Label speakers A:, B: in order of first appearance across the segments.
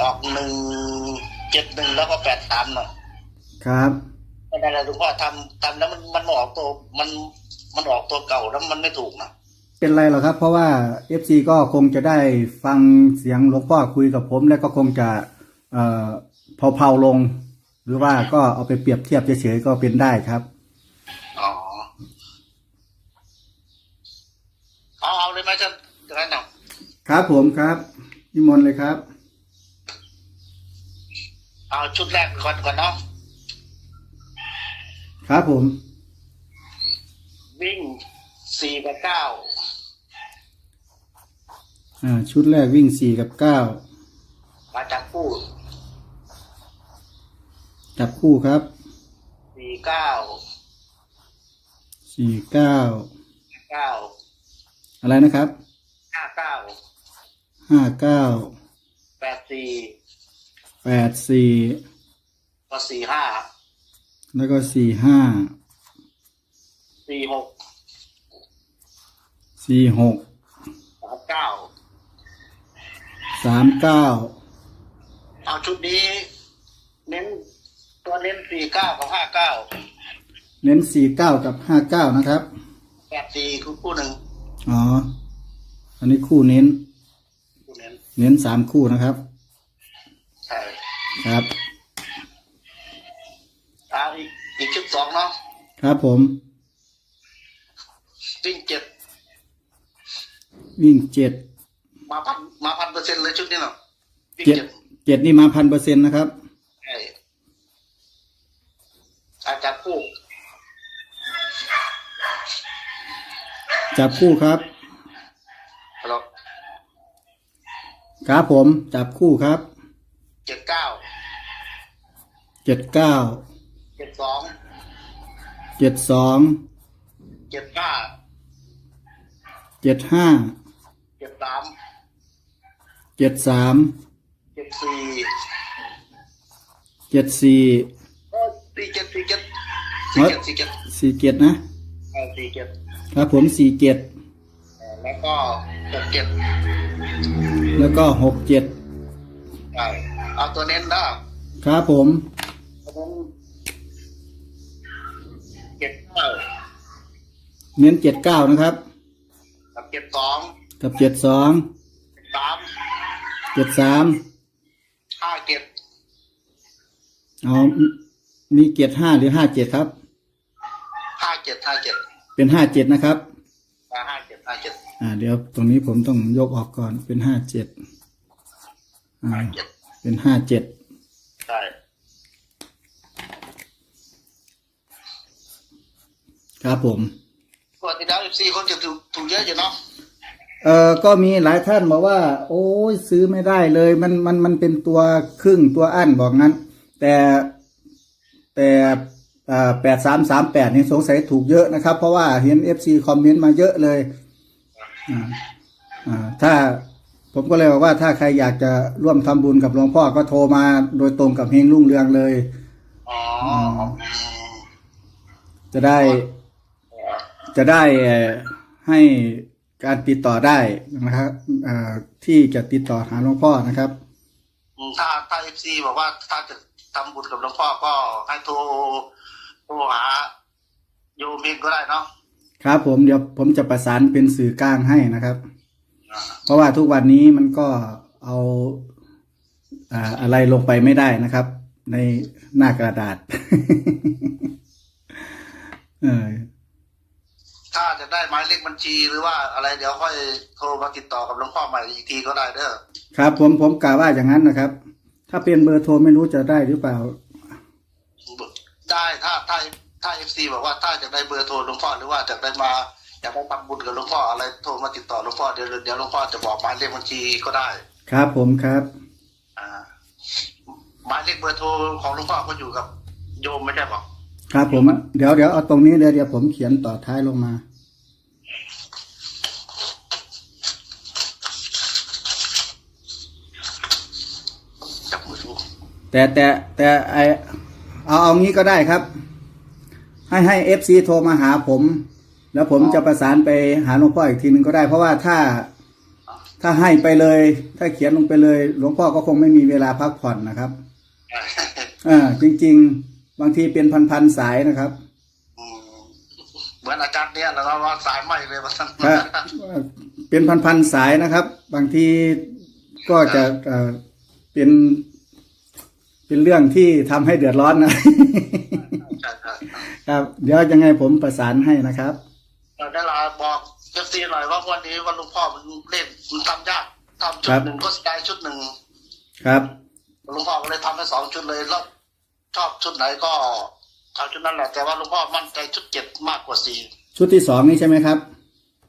A: ออกหนึ่งเจ็ดหนึ่งแล้วก็แปดสามเนาะ
B: ครับ
A: ไม่ได้เลยหลวงพ่อทำทำแล้วมันมันออกตัวมันมันออกตัวเก่าแล้วมันไม่ถูกนะ
B: เป็นไรหรอครับ เพราะว่า FC ก็คงจะได้ฟังเสียงหลวงพ่อคุยกับผม แล้วก็คงจะเอ่อเผาๆลง หรือว่าก็เอาไปเปรียบเทียบเฉยๆก็เป็นได้ครับ
A: อ๋อเอาเอาเลยไหมท่านจะได้หนัง
B: ครับผมครับนิมนต์เลยครับ
A: เอาชุดแรกก่อนก่อนเนาะ
B: ครับผม
A: วิ่งสี่กับเก้า
B: อ่า ชุดแรกวิ่งสี่กับเก้า
A: มาจากคู่
B: จับคู่ครับ
A: สี่เก้า
B: สี่เก้า
A: เก้า
B: อะไรนะครับ
A: ห้าเก้า
B: ห้าเก้า
A: แปดสี่
B: แปดสี่
A: ก็สี่ห้า
B: แล้วก็สี่ห้า
A: สี่หก
B: สี่หก
A: สามเก้า
B: สามเก้า
A: เอาชุดนี้ เน้นตัวเน้นสี่เก้ากับห้าเก้า
B: เน้นสี่เก้ากับห้าเก้านะครับ
A: แปดสี่คือคู่หนึ่ง
B: อ๋อ อันนี้คู่เน้น
A: คู่เน้น
B: เน้นสามคู่นะครับ
A: ใช่
B: ครับ
A: เอาอีกอีกชุดสองเนาะ
B: ครับผม
A: วิ่งเจ็ด
B: วิ่งเจ็ด
A: มาพันมาพันเปอร์เซ็นต์เลยชุดนี้เนาะวิ่ง
B: เจ็ด
A: เจ็ด
B: เจ็ดนี่มาพันเปอร์เซ็นต์นะครับ
A: ใช่อาจารย์คู่
B: จับคู่ครับ
A: ฮัลโหล
B: ครับผม จับคู่ครับ
A: เจ็ดเก้า
B: เจ็ดเก้า
A: เจ็ดสอง
B: เจ็ดสอง
A: เจ็ดห้า
B: เจ็ดห้า
A: เจ็ดสาม
B: เจ็ดสาม
A: เจ็ดสี่
B: เจ็ดสี่
A: เออสี่เจ็ดสี่เจ็ดสี่เจ็ดสี่เจ็ด
B: สี่เจ็ดนะ
A: เออสี่เจ็ด
B: ครับผมสี่เจ็ด
A: เออแล้วก็หกเจ็ด
B: แล้วก็หกเจ็ด
A: ใช่เอาตัวเน้นนะครับ
B: ผม
A: ตัวเน้นเจ็ดเก้า
B: เน้นเจ็ดเก้านะครับ
A: กับเจ็ดสอง
B: กับเจ็ดสอง
A: สาม
B: เจ็ดสาม
A: ห้าเจ็ด
B: เอามีเจ็ดห้าหรือห้าเจ็ดครับ
A: ห้าเจ็ดห้าเจ็ด
B: เป็นห้าเจ็ดนะครับ
A: ห้าเจ็ดห้าเจ็ด
B: อ่า เดี๋ยวตรงนี้ผมต้องยกออกก่อนเป็นห้าเจ็ดอ่า
A: ห้าเจ็ด
B: เป็นห้าเจ็ด
A: ใช่
B: ครับผม
A: ปกติแล้วเอฟซีเขาจะถูกถูกเยอะอยู่เนาะ
B: เอ่อก็มีหลายท่านบอกว่า โอ้ยซื้อไม่ได้เลย มันมันมันเป็นตัวครึ่งตัวอั้นบอกงั้น แต่แต่แปดสามสามแปดนี่สงสัยถูกเยอะนะครับ เพราะว่าเห็นเอฟซีคอมเมนต์มาเยอะเลยอ่าอ่าถ้าผมก็เลยบอกว่าถ้าใครอยากจะร่วมทำบุญกับหลวงพ่อก็โทรมาโดยตรงกับเฮงรุ่งเรืองเลย
A: อ๋อ
B: จะได้ จะได้เอ่อให้การติดต่อได้นะครับอ่าที่จะติดต่อหาหลวงพ่อนะครับ
A: อืมถ้าถ้าเอฟซีบอกว่าถ้าจะทำบุญกับหลวงพ่อก็ให้โทรโทรหาโยมเองก็ได้เนาะ
B: ครับผมเดี๋ยวผมจะประสานเป็นสื่อกลางให้นะครับ
A: อ่า
B: เพราะว่าทุกวันนี้มันก็เอาอ่าอะไรลงไปไม่ได้นะครับ ในหน้ากระดาษ เออ
A: ถ้าจะได้หมายเลขบัญชีหรือว่าอะไรเดี๋ยวค่อยโทรมาติดต่อกับหลวงพ่อใหม่อีกทีก็ได้เด้อ
B: ครับ ผมผมกล่าวว่าอย่างนั้นนะครับ ถ้าเป็นเบอร์โทรไม่รู้จะได้หรือเปล่า
A: ได้ถ้าถ้าถ้าเอฟซีบอกว่าถ้าจะได้เบอร์โทรหลวงพ่อหรือว่าจะได้มาอยากได้ทำบุญกับหลวงพ่ออะไรโทรมาติดต่อหลวงพ่อเดี๋ยวเดี๋ยวหลวงพ่อจะบอกหมายเลขบัญชีก็ได้
B: ครับผมครับ
A: อ่าหมายเลขเบอร์โทรของหลวงพ่อก็อยู่กับโยมไม่ใช่หรอ
B: ครับผมเดี๋ยวเดี๋ยวเอาตรงนี้เดี๋ยวเดี๋ยวผมเขียนต่อท้ายลงมา
A: จับมือถูก
B: แต่แต่แต่ไอเอาเอางี้ก็ได้ครับ ให้ให้เอฟซีโทรมาหาผม แล้วผมจะประสานไปหาหลวงพ่ออีกทีหนึ่งก็ได้ เพราะว่าถ้าถ้าถ้าให้ไปเลย ถ้าเขียนลงไปเลย หลวงพ่อก็คงไม่มีเวลาพักผ่อนนะครับ อ่าจริง ๆ บางทีเป็นพันๆสายนะครับ
A: อืมเหมือนอาจารย์เนี่ยเราว่าสายไหมเลยว่าสั้น
B: ฮะเป็นพันๆสายนะครับ บางทีก็จะเอ่อเป็น เป็นเรื่องที่ทำให้เดือดร้อนนะ
A: ใช่ใช่
B: ครับ เดี๋ยวยังไงผมประสานให้นะครับ
A: เราได้ลาบอกเอฟซีหน่อยว่าวันนี้วันหลุงพ่อมันเล่นมันทำยากทำชุ
B: ครั
A: ด
B: บ
A: หนึ่งก็ได้ชุดหนึ่ง
B: ครับ
A: หลวงพ่อก็เลยทำให้สองชุดเลยแล้ว ชอบชุดไหนก็เอาชุดนั้นแหละ แต่ว่าหลวงพ่อมั่นใจชุดเจ็ดมากกว่าสี่
B: ชุดที่สองนี่ใช่ไหมครับ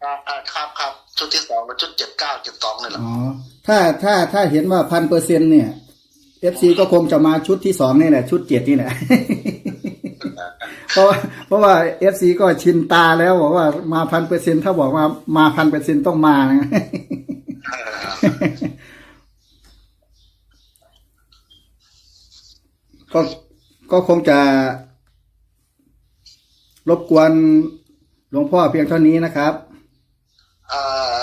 A: อ่าอ่าครับครับชุดที่สองกับชุดเจ็ดเก้าเจ็ดสองนี่แหละ
B: อ๋อถ้าถ้าถ้าเห็นว่าพันเปอร์เซ็นเนี่ยเอฟซีก็คงจะมาชุดที่สองนี่แหละ ชุดเจ็ดนี่แหละเพราะว่าเพราะว่าเอฟซีก็ชินตาแล้วบอกว่ามาพันเปอร์เซ็นถ้าบอกว่ามาพันเปอร์เซ็นต้องมานะ
A: เออ
B: ก็ ก็คงจะ รบกวนหลวงพ่อเพียงเท่านี้นะครับ
A: เอ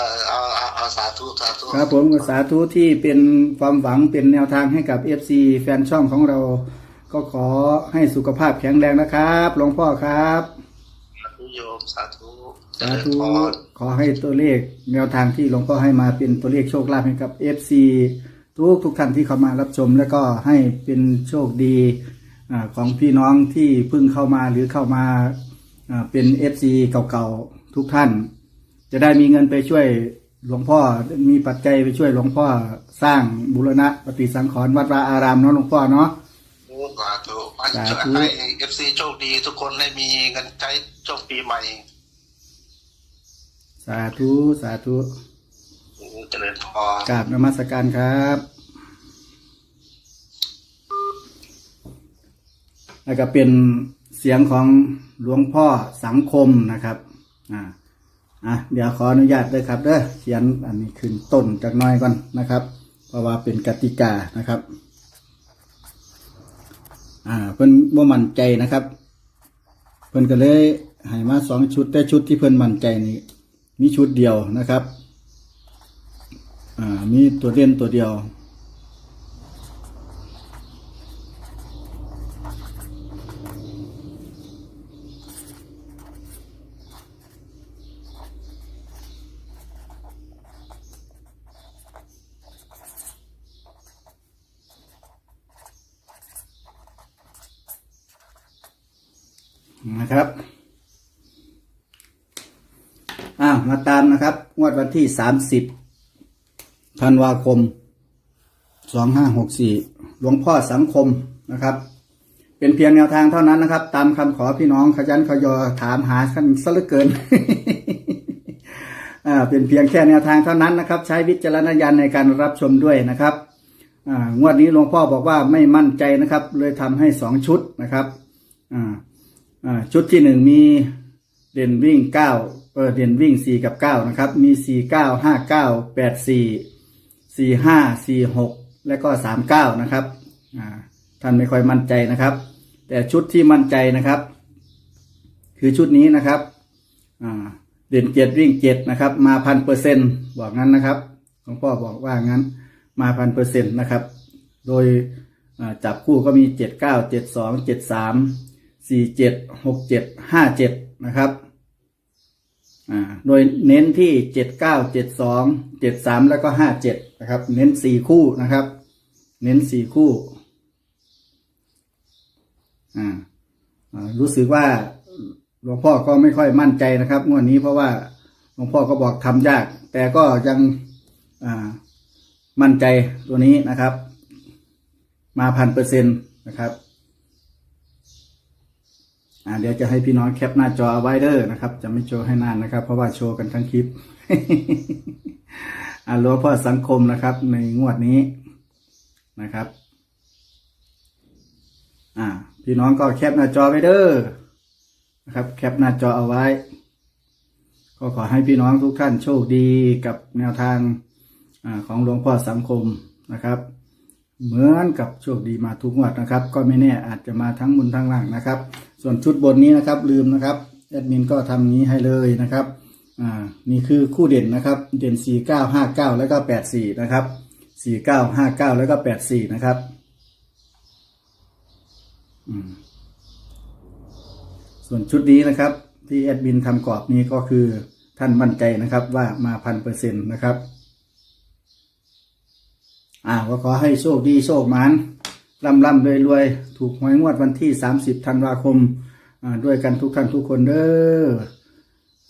A: อเอาเอาเอาสาธุสาธุ
B: ครับผมก็สาธุที่เป็นความหวังเป็นแนวทางให้กับ FC แฟนช่องของเรา ก็ขอให้สุขภาพแข็งแรงนะครับหลวงพ่อครับ
A: สาธุโยมสาธุเจ
B: สา
A: ริญ
B: ธุ
A: พร
B: ขอให้ตัวเลขแนวทางที่หลวงพ่อให้มาเป็นตัวเลขโชคลาภให้กับ FC ทุกทุกท่านที่เข้ามารับชม แล้วก็ให้เป็นโชคดีอา ของพี่น้องที่เพิ่งเข้ามาหรือเข้ามาอ่าเป็น FC เก่าๆทุกท่าน จะได้มีเงินไปช่วยหลวงพ่อมีปัจจัยไปช่วยหลวงพ่อสร้างบุรณะปฏิสังขรณ์วัดวาอารามเนาะหลวงพ่อเนาะ
A: สาธุให้
B: สาธุ
A: ให้เอฟซีโชคดีทุกคนให้มีเงินใช้ช่วงปีใหม่
B: สาธุ สาธุ
A: เจริญพร
B: กราบนมัสการครับ แล้วก็เป็นเสียงของหลวงพ่อสังคมนะครับอ่าอะเดี๋ยวขออนุญาตด้วยครับเด้อเขียนอันนี้ขึ้นต้นจากน้อยก่อนนะครับ เพราะว่าเป็นกติกานะครับอ่าเพิ่นบ่มั่นใจนะครับ เพิ่นก็เลยให้มาสองชุดแต่ชุดที่เพิ่นมั่นใจนี่มีชุดเดียวนะครับอ่ามีตัวเด่นตัวเดียว นะครับอ้าวมาตามนะครับ งวดวันที่สามสิบธันวาคมสองห้าหกสี่หลวงพ่อสังคมนะครับ เป็นเพียงแนวทางเท่านั้นนะครับ ตามคำขอพี่น้องขยันขยอถามหากันซะเหลือเกินอ่าเป็นเพียงแค่แนวทางเท่านั้นนะครับ ใช้วิจารณญาณในการรับชมด้วยนะครับอ่างวดนี้หลวงพ่อบอกว่าไม่มั่นใจนะครับ เลยทำให้สองชุดนะครับอ่า อ่าชุดที่หนึ่งมีเด่นวิ่งเก้าเออเด่นวิ่งสี่กับเก้านะครับ มีสี่เก้าห้าเก้าแปดสี่สี่ห้าสี่หกและก็สามเก้านะครับอ่าท่านไม่ค่อยมั่นใจนะครับ แต่ชุดที่มั่นใจนะครับ คือชุดนี้นะครับอ่าเด่นเจ็ดวิ่งเจ็ดนะครับ มาพันเปอร์เซ็นบอกงั้นนะครับหลวงพ่อบอกว่างั้นมาพันเปอร์เซ็นต์นะครับ โดยจับคู่ก็มีเจ็ดเก้าเจ็ดสองเจ็ดสาม สี่เจ็ดหกเจ็ดห้าเจ็ดนะครับโดยเน้นที่เจ็ดเก้าเจ็ดสองเจ็ดสามแล้วก็ห้าเจ็ดนะครับ เน้นสี่คู่นะครับ เน้นสี่คู่อ่ารู้สึกว่าหลวงพ่อก็ไม่ค่อยมั่นใจนะครับงวดนี้เพราะว่าหลวงพ่อก็บอกทำยาก แต่ก็ยังอ่ามั่นใจตัวนี้นะครับ มาพันเปอร์เซ็นต์นะครับ อ่าเดี๋ยวจะให้พี่น้องแคปหน้าจอเอาไว้เด้อนะครับ จะไม่โชว์ให้นานนะครับ เพราะว่าโชว์กันทั้งคลิปอ่าหลวงพ่อสังคมนะครับ ในงวดนี้นะครับ อ่า พี่น้องก็แคปหน้าจอไว้เด้อนะครับ แคปหน้าจอเอาไว้ ก็ขอให้พี่น้องทุกท่านโชคดีกับแนวทางอาของหลวงพ่อสังคมนะครับ เหมือนกับโชคดีมาทุกงวดนะครับ ก็ไม่แน่อาจจะมาทั้งบนทั้งล่างนะครับ ส่วนชุดบนนี้นะครับลืมนะครับแอดมินก็ทำนี้ให้เลยนะครับอ่านี่คือคู่เด่นนะครับเด่นสี่เก้าห้าเก้าแล้วก็แปดสี่นะครับสี่เก้าห้าเก้าแล้วก็แปดสี่นะครับส่วนชุดนี้นะครับ ที่แอดมินทำกรอบนี้ก็คือท่านมั่นใจนะครับว่ามาพันเปอร์เซ็นต์นะครับ อ่าก็ขอให้โชคดีโชคมาน ร่ำร่ำรวยรวยถูกหวยงวดวันที่ 30 ธันวาคมด้วยกันทุกท่านทุกคนเด้อ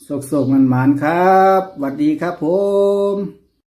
B: โชคโศกมันหมานครับสวัสดีครับผม